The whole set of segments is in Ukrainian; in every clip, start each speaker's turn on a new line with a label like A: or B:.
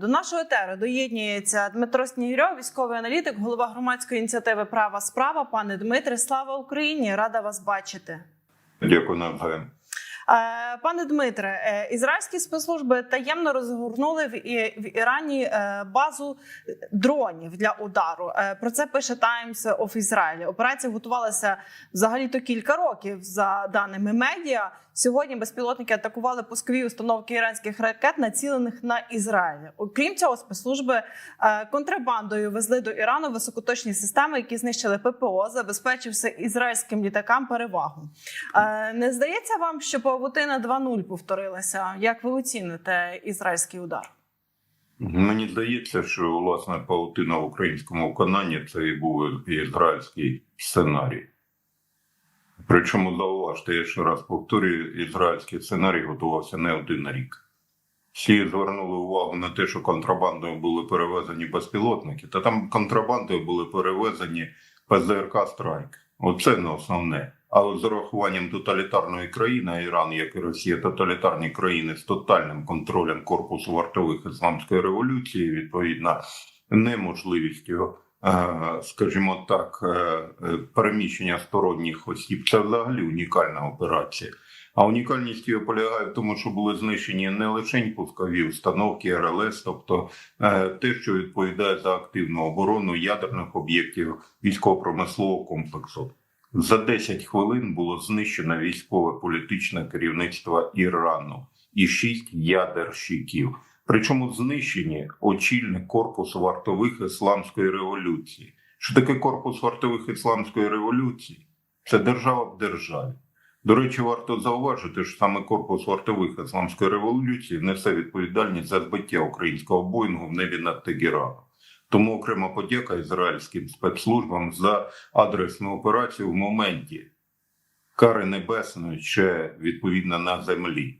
A: До нашого етеру доєднується Дмитро Снігирьов, військовий аналітик, голова громадської ініціативи Права справа. Пане Дмитре, слава Україні! Рада вас бачити.
B: Дякую навзаєм.
A: Е, Пане Дмитре, е, ізраїльські спецслужби таємно розгорнули в Ірані е, базу дронів для удару. Про це пише Times of Israel. Операція готувалася взагалі то кілька років за даними медіа. Сьогодні безпілотники атакували пускові установки іранських ракет, націлених на Ізраїль. Окрім цього, спецслужби е, контрабандою везли до Ірану високоточні системи, які знищили ППО, забезпечивши ізраїльським літакам перевагу. Е, Не здається вам, що павутина 2.0 повторилася? Як ви оціните ізраїльський удар?
B: Мені здається, що власне паутина в українському виконанні це і був ізраїльський сценарій. Причому зауважте, я ще раз повторюю, ізраїльський сценарій готувався не один рік. Всі звернули увагу на те, що контрабандою були перевезені безпілотники, та там контрабандою були перевезені ПЗРК Страйк. Оце не основне. Але з урахуванням тоталітарної країни, Іран, як і Росія, тоталітарні країни з тотальним контролем корпусу вартових ісламської революції, відповідно, неможливістю, е, скажімо так, е, е, переміщення сторонніх осіб. Це взагалі унікальна операція. А унікальність її полягає в тому, що були знищені не лише пускові установки РЛС, тобто е, те, що відповідає за активну оборону ядерних об'єктів військово-промислового комплексу. За 10 хвилин було знищено військове політичне керівництво Ірану і 6 ядерщиків. Причому знищені очільник корпусу вартових ісламської революції. Що таке корпус вартових ісламської революції? Це держава в державі. До речі, варто зауважити, що саме корпус вартових ісламської революції несе відповідальність за збиття українського боїнгу в небі над Тегераном. Тому окрема подяка ізраїльським спецслужбам за адресну операцію в моменті кари небесної ще відповідно на землі.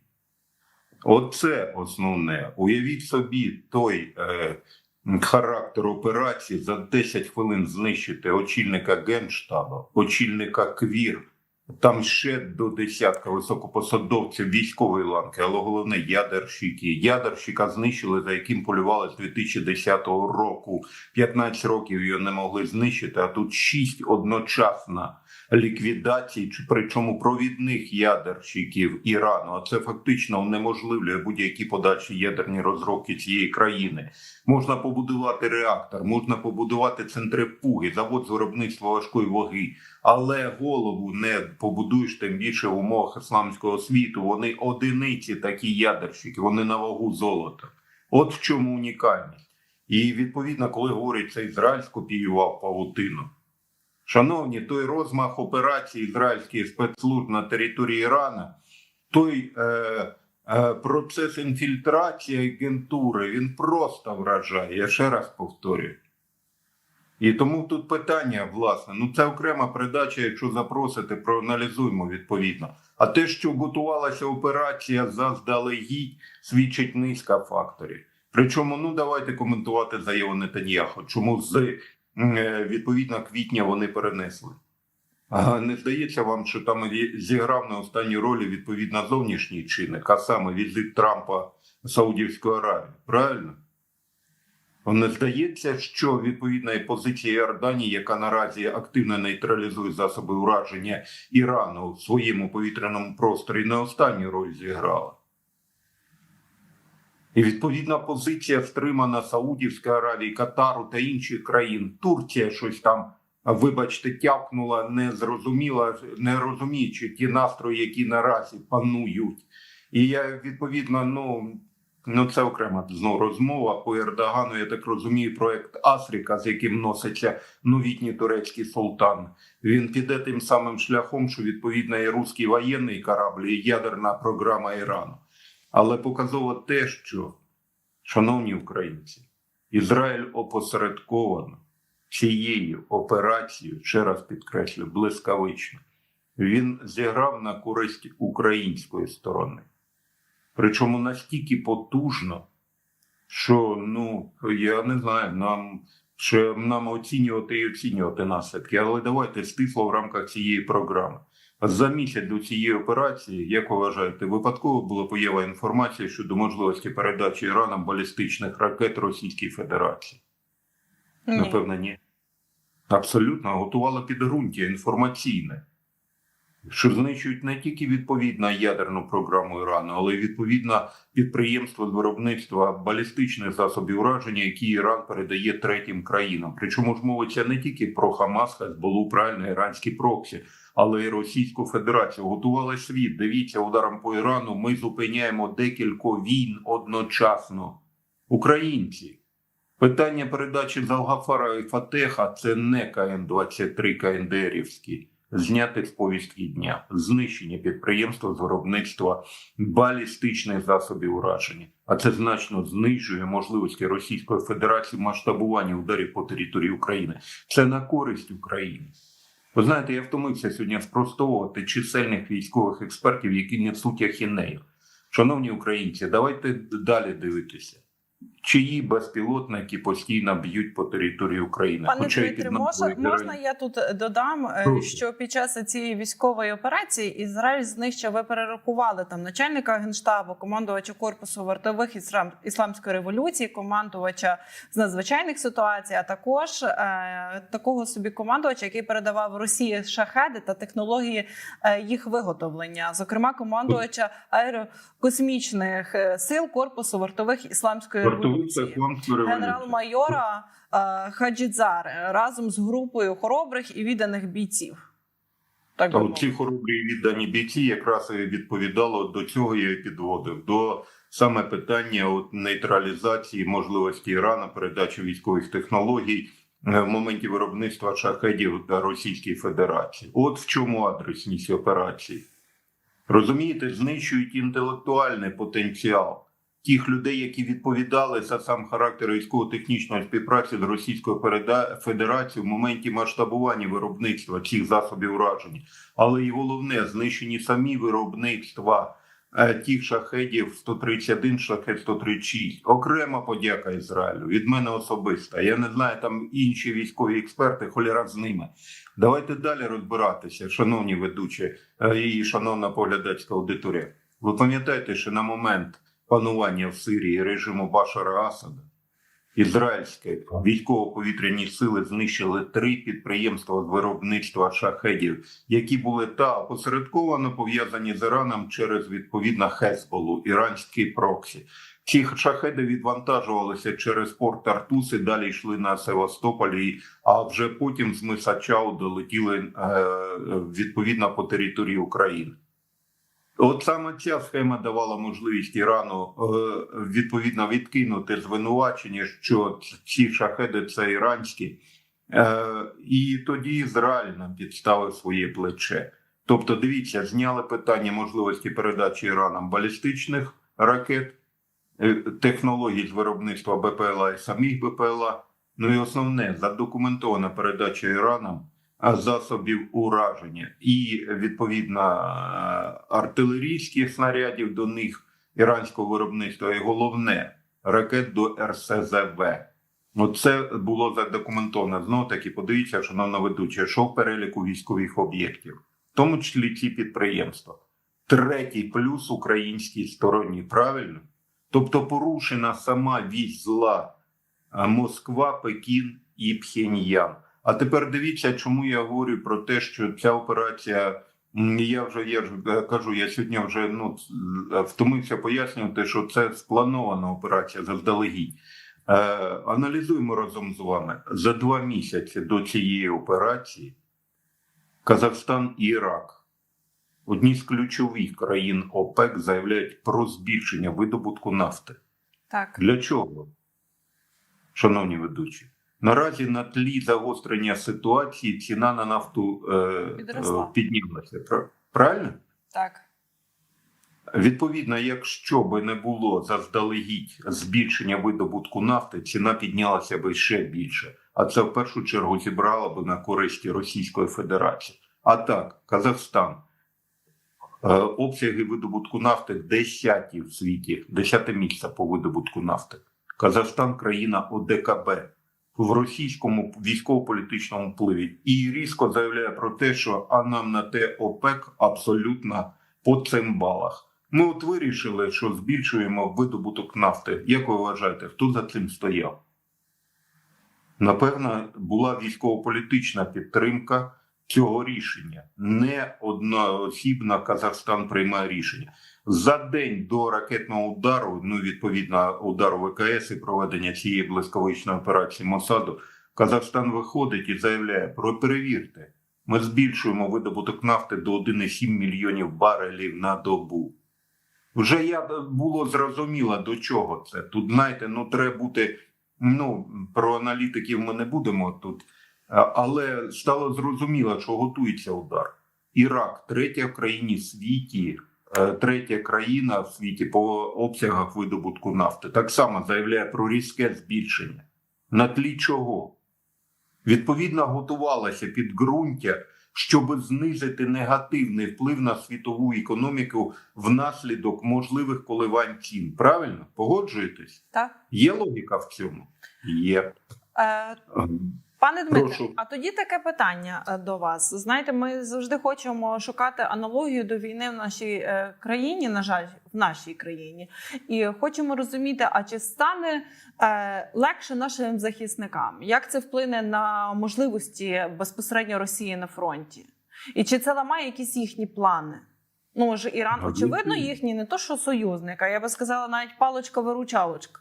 B: Оце основне. Уявіть собі той е, характер операції за 10 хвилин знищити очільника генштабу, очільника КВІР. Там ще до десятка високопосадовців військової ланки, але головне ядерщики. Ядерщика знищили, за яким полювали з 2010 року. 15 років його не могли знищити, а тут 6 одночасно ліквідацій, причому провідних ядерщиків Ірану. А це фактично унеможливлює будь-які подальші ядерні розробки цієї країни. Можна побудувати реактор, можна побудувати центрифуги, завод з виробництва важкої ваги, але голову не побудуєш тим більше в умовах ісламського світу. Вони одиниці такі ядерщики, вони на вагу золота. От в чому унікальність. І відповідно, коли говорять, це Ізраїль скопіював павутину. Шановні, той розмах операції ізраїльських спецслужб на території Ірана, той е, е, процес інфільтрації агентури, він просто вражає. Я ще раз повторюю. І тому тут питання, власне, ну це окрема передача, якщо запросите, проаналізуємо відповідно. А те, що готувалася операція заздалегідь, свідчить низка факторів. Причому, ну давайте коментувати заяву Нетаньяху. Чому з е, відповідно квітня вони перенесли? А не здається вам, що там зіграв на останній ролі відповідно зовнішній чинник, а саме візит Трампа в Саудівську Аравію. Правильно? Не здається, що відповідна і позиція Йорданії, яка наразі активно нейтралізує засоби ураження Ірану в своєму повітряному просторі, не останню роль зіграла. І відповідна позиція стримана Саудівської Аравії, Катару та інших країн. Турція щось там, вибачте, тявкнула, не зрозуміла, не розуміючи ті настрої, які наразі панують. І я відповідно, ну. Ну, це окрема знову розмова по Ердогану. Я так розумію, проект Африка, з яким носиться новітній турецький султан. Він піде тим самим шляхом, що відповідно і руський воєнний корабль, і ядерна програма Ірану. Але показово те, що, шановні українці, Ізраїль опосередковано цією операцією, ще раз підкреслю, блискавично, він зіграв на користь української сторони. Причому настільки потужно, що ну я не знаю, нам ще нам оцінювати і оцінювати наслідки. Але давайте стисло в рамках цієї програми. За місяць до цієї операції, як ви вважаєте, випадково була поява інформації щодо можливості передачі Іраном балістичних ракет Російській Федерації?
A: Ні.
B: Напевно, ні. Абсолютно готувала підґрунтя інформаційне, що знищують не тільки відповідно ядерну програму Ірану, але й відповідно підприємство з виробництва балістичних засобів ураження, які Іран передає третім країнам. Причому ж мовиться не тільки про Хамас, Хезболу, правильно, іранські проксі, але й Російську Федерацію. Готували світ. Дивіться, ударом по Ірану ми зупиняємо декілька війн одночасно. Українці. Питання передачі Залгафара і Фатеха це не КН-23 КНДРівські, зняти з повістки дня, знищення підприємства з виробництва балістичних засобів ураження. А це значно знижує можливості Російської Федерації масштабування ударів по території України. Це на користь України. Ви знаєте, я втомився сьогодні спростовувати чисельних військових експертів, які несуть ахінею. Шановні українці, давайте далі дивитися. Чиї безпілотники постійно б'ють по території України?
A: Пане
B: Хоча під
A: можна, можна я тут додам, е,
B: Прошу.
A: що під час цієї військової операції Ізраїль знищив, ви перерахували там начальника генштабу, командувача корпусу вартових іслам, ісламської революції, командувача з надзвичайних ситуацій, а також е, такого собі командувача, який передавав Росії шахеди та технології е, їх виготовлення, зокрема командувача аерокосмічних е, сил корпусу вартових Ісламської революції. Генерал-майора е, Хаджідзари разом з групою хоробрих і відданих бійців. Так
B: Та ці хоробрі і віддані бійці якраз відповідало до цього я підводив до саме питання от нейтралізації можливості Ірана, передачі військових технологій е, в моменті виробництва шахедів та Російській Федерації. От в чому адресність операції. Розумієте, знищують інтелектуальний потенціал тих людей, які відповідали за сам характер військово-технічної співпраці з Російською Федерацією в моменті масштабування виробництва цих засобів ураження. Але і головне знищені самі виробництва е, тих шахедів 131, шахет 136. Окрема подяка Ізраїлю від мене особисто. Я не знаю там інші військові експерти, холіра з ними. Давайте далі розбиратися, шановні ведучі е, і шановна поглядацька аудиторія. Ви пам'ятаєте, що на момент панування в Сирії режиму Башара Асада ізраїльські військово-повітряні сили знищили три підприємства з виробництва шахедів, які були та опосередковано пов'язані з Іраном через відповідно Хезболу, іранський проксі. Ці шахеди відвантажувалися через порт Артус і далі йшли на Севастополь, а вже потім з миса Чау долетіли е, відповідно по території України. От саме ця схема давала можливість Ірану е, відповідно відкинути звинувачення, що ці шахеди це іранські, е, і тоді Ізраїль нам підставив своє плече. Тобто, дивіться, зняли питання можливості передачі Іраном балістичних ракет, е, технологій з виробництва БПЛА і самих БПЛА. Ну і основне задокументована передача Іраном засобів ураження і відповідно е, артилерійських снарядів до них іранського виробництва, і головне ракет до РСЗВ. Оце було задокументовано. Знову таки, подивіться, шановна ведуча, що в переліку військових об'єктів, в тому числі ці підприємства. Третій плюс українській стороні, правильно? Тобто порушена сама вісь зла Москва, Пекін і Пхеньян. А тепер дивіться, чому я говорю про те, що ця операція. Я вже я ж е, кажу, я сьогодні вже ну е, втомився пояснювати, що це спланована операція заздалегідь. Е, аналізуємо разом з вами за два місяці до цієї операції Казахстан і Ірак, одні з ключових країн ОПЕК, заявляють про збільшення видобутку нафти.
A: Так.
B: Для чого, шановні ведучі? Наразі на тлі загострення ситуації ціна на нафту е,
A: Підросла.
B: е, піднялася. Правильно?
A: Так.
B: Відповідно, якщо би не було заздалегідь збільшення видобутку нафти, ціна піднялася би ще більше. А це в першу чергу зібрало би на користь Російської Федерації. А так, Казахстан. Е, Обсяги видобутку нафти десяті в світі, десяте місце по видобутку нафти. Казахстан країна ОДКБ. В російському військово-політичному впливі і різко заявляє про те, що а нам на те ОПЕК абсолютно по цим балах. Ми от вирішили, що збільшуємо видобуток нафти. Як ви вважаєте, хто за цим стояв? Напевно, була військово-політична підтримка цього рішення. Не одноосібно Казахстан приймає рішення. За день до ракетного удару, ну відповідно удару ВКС і проведення цієї блискавичної операції Мосаду, Казахстан виходить і заявляє про перевірте. Ми збільшуємо видобуток нафти до 1,7 мільйонів барелів на добу. Вже я було зрозуміло до чого це. Тут знаєте, ну треба бути. Ну про аналітиків ми не будемо тут, але стало зрозуміло, що готується удар. Ірак, третя в країні в світі, е, третя країна в світі по обсягах видобутку нафти. Так само заявляє про різке збільшення. На тлі чого? Відповідно, готувалася підґрунтя, щоб знизити негативний вплив на світову економіку внаслідок можливих коливань цін. Правильно? Погоджуєтесь?
A: Так.
B: Є логіка в цьому? Є.
A: Е, Пане Дмитре,
B: Прошу.
A: а тоді таке питання е, до вас. Знаєте, ми завжди хочемо шукати аналогію до війни в нашій е, країні, на жаль, в нашій країні, і хочемо розуміти, а чи стане е, легше нашим захисникам? Як це вплине на можливості безпосередньо Росії на фронті? І чи це ламає якісь їхні плани? Ну ж Іран,
B: А,
A: очевидно, їхній не то, що союзник, а я би сказала, навіть палочка-виручалочка.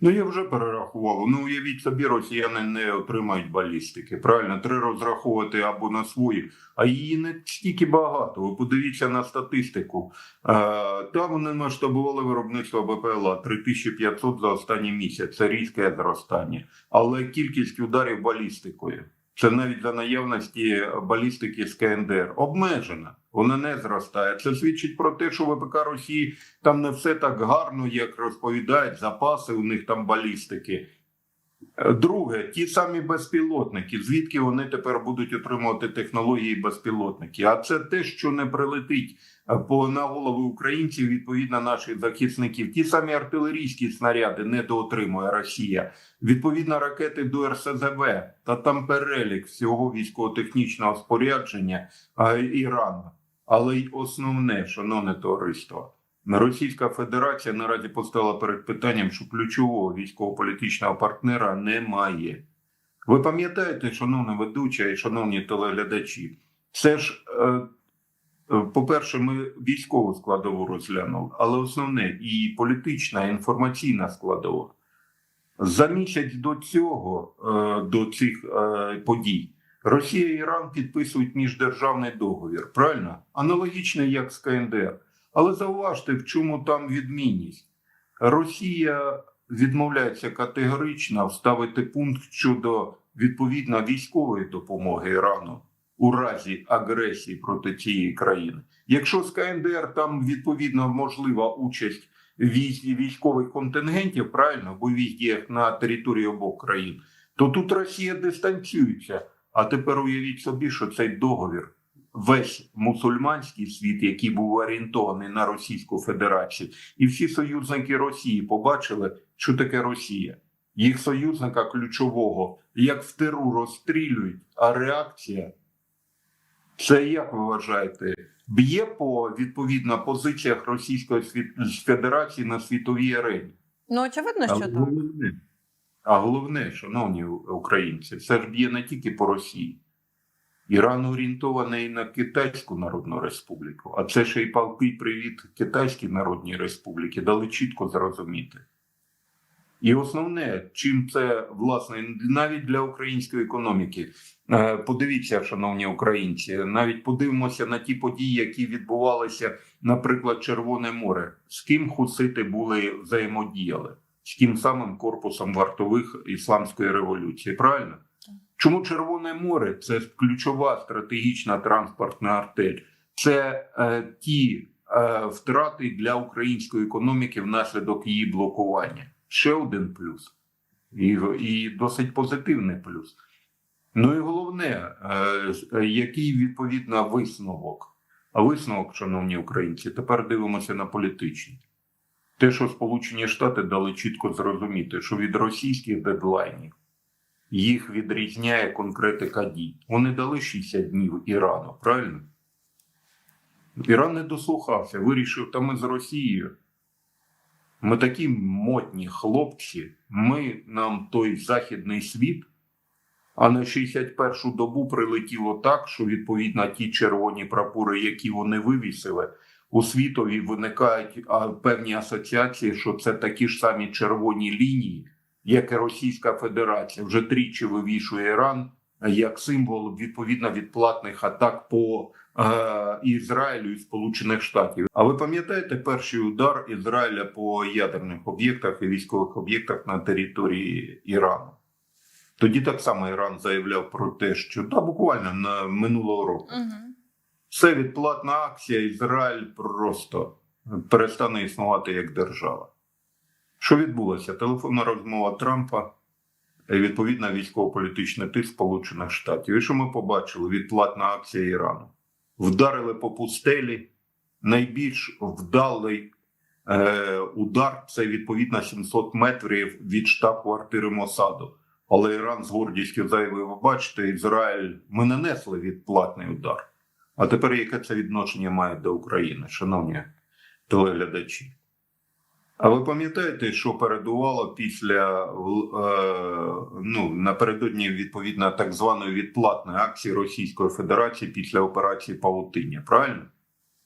B: Ну я вже перерахував. Ну уявіть собі, росіяни не отримають балістики. Правильно, треба розраховувати або на свої, а її не стільки багато. Ви подивіться на статистику. Е, Там вони масштабували виробництво БПЛА 3500 за останній місяць. Це різке зростання, але кількість ударів балістикою. Це навіть за наявності балістики з КНДР обмежена. Вона не зростає. Це свідчить про те, що ВПК Росії там не все так гарно, як розповідають, запаси у них там балістики. Е, Друге, ті самі безпілотники. Звідки вони тепер будуть отримувати технології безпілотники? А це те, що не прилетить е, по на голови українців, відповідно наших захисників. Ті самі артилерійські снаряди недоотримує Росія. Відповідно, ракети до РСЗВ та там перелік всього військово-технічного спорядження а, Ірану. Але й основне, шановне товариство, Російська Федерація наразі постала перед питанням, що ключового військово-політичного партнера немає. Ви пам'ятаєте, шановна ведуча і шановні телеглядачі, це ж, е, е, по-перше, ми військову складову розглянули, але основне і політична, і інформаційна складова. За місяць до цього, е, до цих подій, Росія і Іран підписують міждержавний договір, правильно? Аналогічний як з КНДР. Але зауважте, в чому там відмінність. Росія відмовляється категорично вставити пункт щодо відповідно військової допомоги Ірану у разі агресії проти цієї країни. Якщо з КНДР там відповідно можлива участь військ, військових контингентів, правильно, бойових діях на території обох країн, то тут Росія дистанціюється. А тепер уявіть собі, що цей договір весь мусульманський світ, який був орієнтований на Російську Федерацію, і всі союзники Росії побачили, що таке Росія. Їх союзника ключового, як в тиру розстрілюють, а реакція це як ви вважаєте, б'є по відповідно позиціях Російської Федерації на світовій арені.
A: Ну очевидно,
B: А
A: що так.
B: а головне, шановні українці, це ж б'є не тільки по Росії. Іран орієнтований на Китайську Народну Республіку, а це ще й палкий привіт Китайській Народній Республіці, дали чітко зрозуміти. І основне, чим це власне навіть для української економіки. Е, Подивіться, шановні українці, навіть подивимося на ті події, які відбувалися, наприклад, Червоне море. З ким хусити були взаємодіяли? З тим самим корпусом вартових ісламської революції. Правильно? Чому Червоне море це ключова стратегічна транспортна артель? Це е, ті е, втрати для української економіки внаслідок її блокування. Ще один плюс, і, і досить позитивний плюс. Ну і головне, е, який відповідно висновок. А висновок, шановні українці, тепер дивимося на політичний. Те, що Сполучені Штати дали чітко зрозуміти, що від російських дедлайнів їх відрізняє конкретика дій. Вони дали 60 днів Ірану, правильно? Іран не дослухався, вирішив, та ми з Росією. Ми такі мотні хлопці, ми нам той західний світ, а на 61-шу добу прилетіло так, що відповідно ті червоні прапори, які вони вивісили, у світові виникають певні асоціації, що це такі ж самі червоні лінії, як і Російська Федерація. Вже тричі вивішує Іран як символ відповідно відплатних атак по е, Ізраїлю і Сполучених Штатів. А ви пам'ятаєте перший удар Ізраїля по ядерних об'єктах і військових об'єктах на території Ірану? Тоді так само Іран заявляв про те, що та буквально на минулого року
A: Угу.
B: це відплатна акція. Ізраїль просто перестане існувати як держава. Що відбулося? Телефонна розмова Трампа, і відповідна військово-політичний тиск Сполучених Штатів. І що ми побачили? Відплатна акція Ірану. Вдарили по пустелі. Найбільш вдалий е, удар це відповідно 700 метрів від штаб-квартири Мосаду. Але Іран з гордістю заявив: ви бачите, Ізраїль, ми нанесли відплатний удар. А тепер яке це відношення має до України, шановні телеглядачі? А ви пам'ятаєте, що передувало після е, ну напередодні відповідно так званої відплатної акції Російської Федерації після операції Павутиння? Правильно?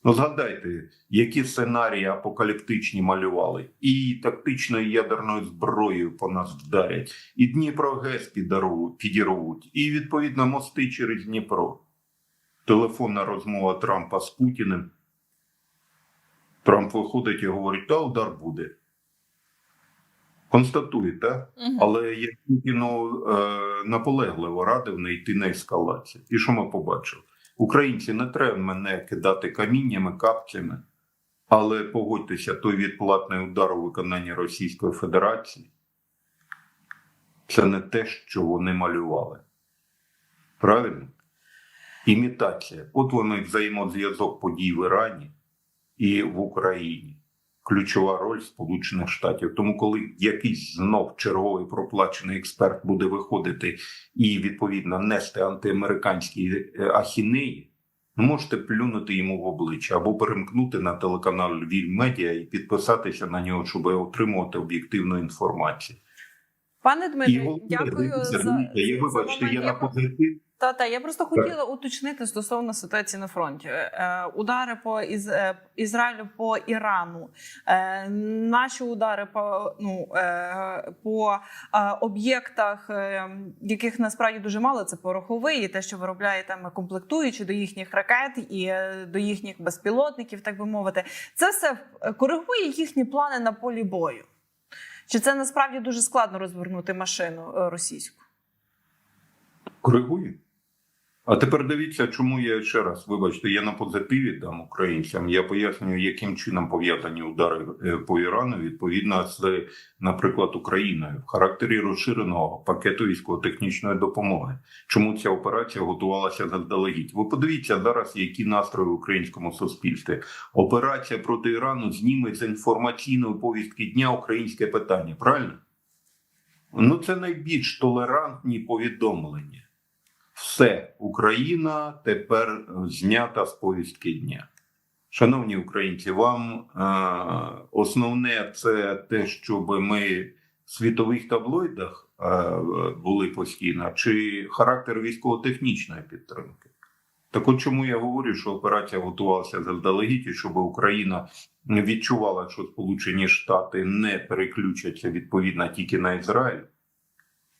B: Ну згадайте, які сценарії апокаліптичні малювали, і тактичною ядерною зброєю по нас вдарять, і Дніпро ГЕС підірвуть, і відповідно мости через Дніпро. Телефонна розмова Трампа з Путіним. Трамп виходить і говорить, та удар буде. Констатує, так?
A: Угу.
B: Але я Путіну е, наполегливо радив не йти на ескалацію. І що ми побачили? Українці не треба мене кидати каміннями, капцями, але погодьтеся, той відплатний удар у виконанні Російської Федерації це не те, що вони малювали. Правильно? Імітація. От вони взаємозв'язок подій в Ірані і в Україні. Ключова роль Сполучених Штатів. Тому, коли якийсь знов черговий проплачений експерт буде виходити і відповідно нести антиамериканські е, ахінеї, ну можете плюнути йому в обличчя або перемкнути на телеканал Львів Медіа і підписатися на нього, щоб отримувати об'єктивну інформацію.
A: Пане Дмитре, дякую за, за
B: вибачте, я на позитив.
A: Та та я просто хотіла уточнити стосовно ситуації на фронті. Е, удари по із, е, Ізраїлю по Ірану, е, наші удари по ну е, по е, об'єктах, е, яких насправді дуже мало, це пороховий, і те, що виробляє там комплектуючі до їхніх ракет і е, до їхніх безпілотників, так би мовити, це все е, коригує їхні плани на полі бою. Чи це насправді дуже складно розвернути машину е, російську?
B: Коригую. А тепер дивіться, чому я ще раз, вибачте, я на позитиві дам українцям. Я пояснюю, яким чином пов'язані удари е, по Ірану відповідно з, наприклад, Україною в характері розширеного пакету військово-технічної допомоги. Чому ця операція готувалася заздалегідь? Ви подивіться зараз, які настрої в українському суспільстві. Операція проти Ірану зніме з інформаційної повістки дня українське питання. Правильно? Ну це найбільш толерантні повідомлення. Все, Україна тепер знята з повістки дня. Шановні українці, вам е, основне це те, щоб ми в світових таблоїдах е, були постійно, чи характер військово-технічної підтримки. Так от чому я говорю, що операція готувалася заздалегідь, щоб Україна відчувала, що Сполучені Штати не переключаться відповідно тільки на Ізраїль.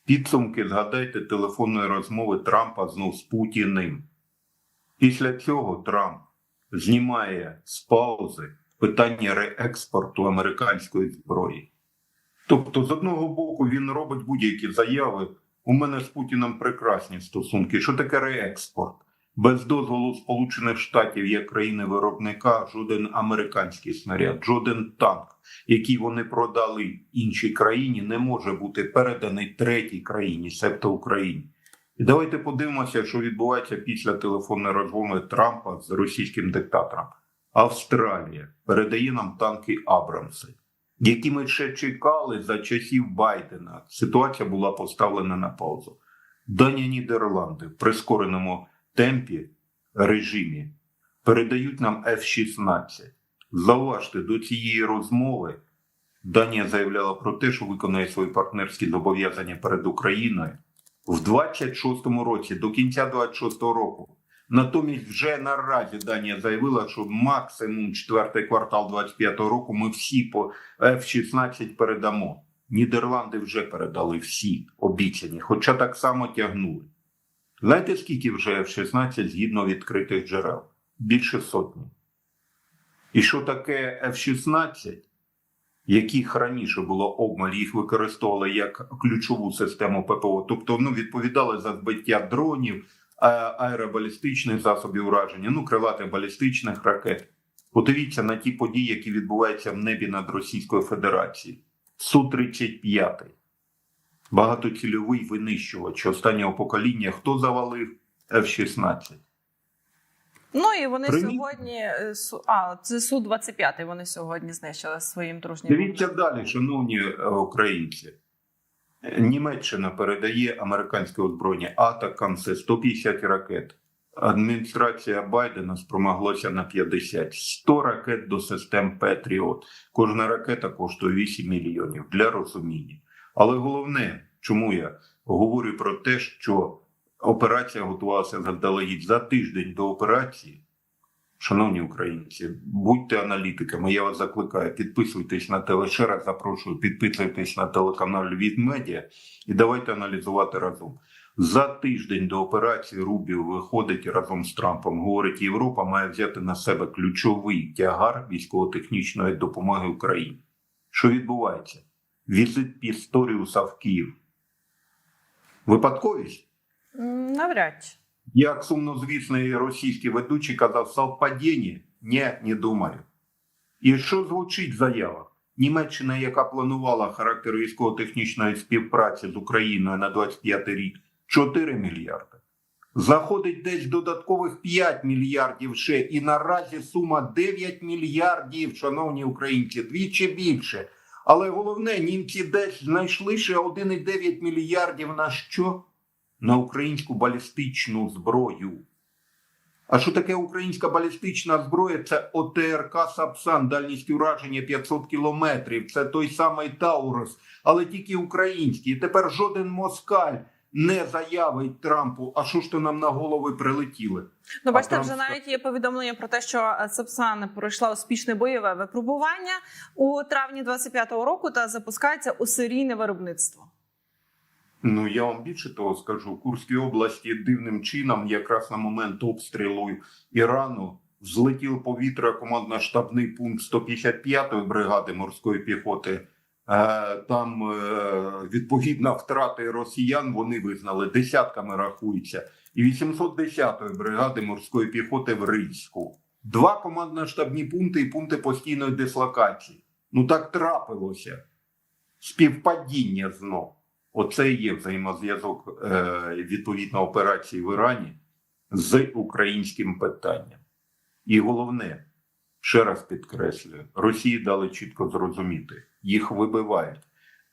B: Підсумки згадайте телефонної розмови Трампа знов з Путіним. Після цього Трамп знімає з паузи питання реекспорту американської зброї. Тобто, з одного боку, він робить будь-які заяви. У мене з Путіним прекрасні стосунки. Що таке реекспорт? Без дозволу Сполучених Штатів як країни-виробника жоден американський снаряд, жоден танк, який вони продали іншій країні, не може бути переданий третій країні, себто Україні. І давайте подивимося, що відбувається після телефонної розмови Трампа з російським диктатором. Австралія передає нам танки Абрамси, які ми ще чекали за часів Байдена. Ситуація була поставлена на паузу. Данія Нідерланди в прискореному темпі режимі передають нам F-16. Зауважте, до цієї розмови Данія заявляла про те, що виконує свої партнерські зобов'язання перед Україною в 26-му році, до кінця 26-го року. Натомість вже наразі Данія заявила, що максимум четвертий квартал 25-го року ми всі по F-16 передамо. Нідерланди вже передали всі обіцяні, хоча так само тягнули. Знаєте, скільки вже F-16 згідно відкритих джерел? Більше сотні. І що таке F-16, яких раніше було обмаль, їх використовували як ключову систему ППО, тобто ну, відповідали за збиття дронів, аеробалістичних засобів ураження, ну, крилатих балістичних ракет. Подивіться на ті події, які відбуваються в небі над Російською Федерацією. Су-35. Багатоцільовий винищувач останнього покоління. Хто завалив F-16?
A: Ну і вони
B: Приміт-
A: сьогодні е, а це су 25 Вони сьогодні знищили своїм дружнім.
B: Дивіться далі, шановні е, українці. Німеччина передає американське озброєння Атакамси 150 ракет. Адміністрація Байдена спромоглася на 50. 100 ракет до систем Петріот. Кожна ракета коштує 8 мільйонів для розуміння. Але головне, чому я говорю про те, що операція готувалася заздалегідь за тиждень до операції. Шановні українці, будьте аналітиками. Я вас закликаю. Підписуйтесь на теле. Ще раз запрошую, підписуйтесь на телеканал Львів Медіа і давайте аналізувати разом. За тиждень до операції Рубів виходить разом з Трампом. Говорить, Європа має взяти на себе ключовий тягар військово-технічної допомоги Україні. Що відбувається? Візит Пісторіуса в Київ. Випадковість?
A: Навряд.
B: Як сумнозвісний російський ведучий казав, совпадіння? Ні, не думаю. І що звучить в заявах? Німеччина, яка планувала характер військово-технічної співпраці з Україною на 25 рік 4 мільярди. Заходить десь додаткових 5 мільярдів ще, і наразі сума 9 мільярдів, шановні українці, двічі більше. Але головне, німці десь знайшли ще 1,9 мільярдів на що? на українську балістичну зброю. А що таке українська балістична зброя? Це ОТРК Сапсан, дальність ураження 500 кілометрів. Це той самий Таурус, але тільки український. І тепер жоден москаль не заявить Трампу, а що ж то нам на голови прилетіли.
A: Ну, бачите, вже навіть є повідомлення про те, що е, Сапсан пройшла успішне бойове випробування у травні 25-го року та запускається у серійне виробництво.
B: Ну я вам більше того скажу. У Курській області дивним чином, якраз на момент обстрілу Ірану, взлетів повітря командно-штабний пункт 155-ї бригади морської піхоти. Е, Там е, відповідно втрати росіян вони визнали десятками рахуються. І 810-ї бригади морської піхоти в Рильську. Два командно-штабні пункти і пункти постійної дислокації. Ну так трапилося. Співпадіння знов. Оце є взаємозв'язок е, відповідно операції в Ірані з українським питанням. І головне, ще раз підкреслюю, Росії дали чітко зрозуміти, їх вибивають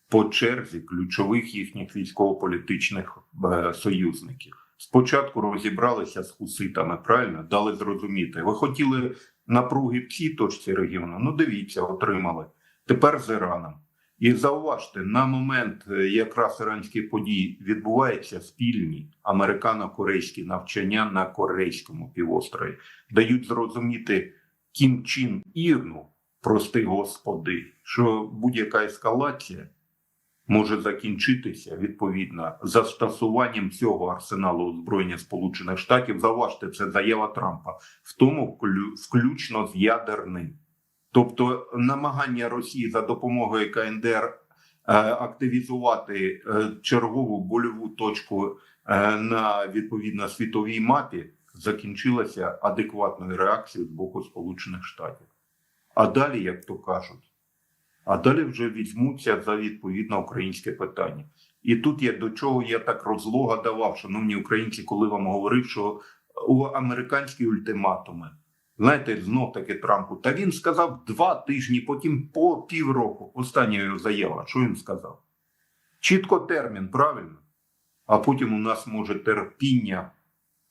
B: по черзі ключових їхніх військово-політичних е, союзників. Спочатку розібралися з хуситами, правильно дали зрозуміти. Ви хотіли напруги в цій точці регіону? Ну дивіться, отримали. Тепер з Іраном. І зауважте, на момент е, якраз іранських подій відбуваються спільні американо-корейські навчання на корейському півострові, дають зрозуміти Кім Чін Ірну, прости господи, що будь-яка ескалація може закінчитися відповідно застосуванням цього арсеналу озброєння Сполучених Штатів. Зауважте, це заява Трампа, в тому включно з ядерним. Тобто намагання Росії за допомогою КНДР е, активізувати е, чергову больову точку е, на відповідно світовій мапі закінчилося адекватною реакцією з боку Сполучених Штатів. А далі, як то кажуть, а далі вже візьмуться за відповідно українське питання. І тут я до чого я так розлога давав, шановні українці, коли вам говорив, що у американські ультиматуми. Знаєте, знов таки Трампу. Та він сказав два тижні, потім по півроку. Остання його заява. Що він сказав? Чітко термін, правильно? а потім у нас може терпіння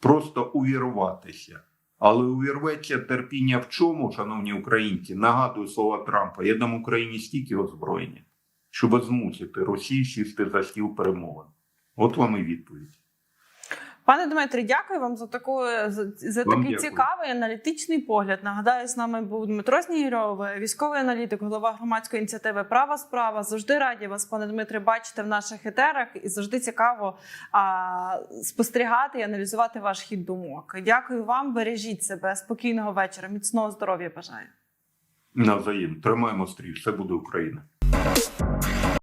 B: просто увірватися. Але увірветься терпіння в чому, шановні українці? Нагадую слова Трампа: я дам Україні стільки озброєння, щоб змусити Росію сісти за стіл перемовин. От вам і відповідь.
A: Пане Дмитрі, дякую вам за таку за, за
B: Вам
A: такий
B: дякую.
A: цікавий аналітичний погляд. Нагадаю, з нами був Дмитро Снігірьов, військовий аналітик, голова громадської ініціативи Права справа. Завжди раді вас, пане Дмитре, бачити в наших етерах і завжди цікаво а, спостерігати і аналізувати ваш хід думок. Дякую вам, бережіть себе, спокійного вечора, міцного здоров'я бажаю.
B: Навзаєм. Тримаємо стрій, все буде Україна.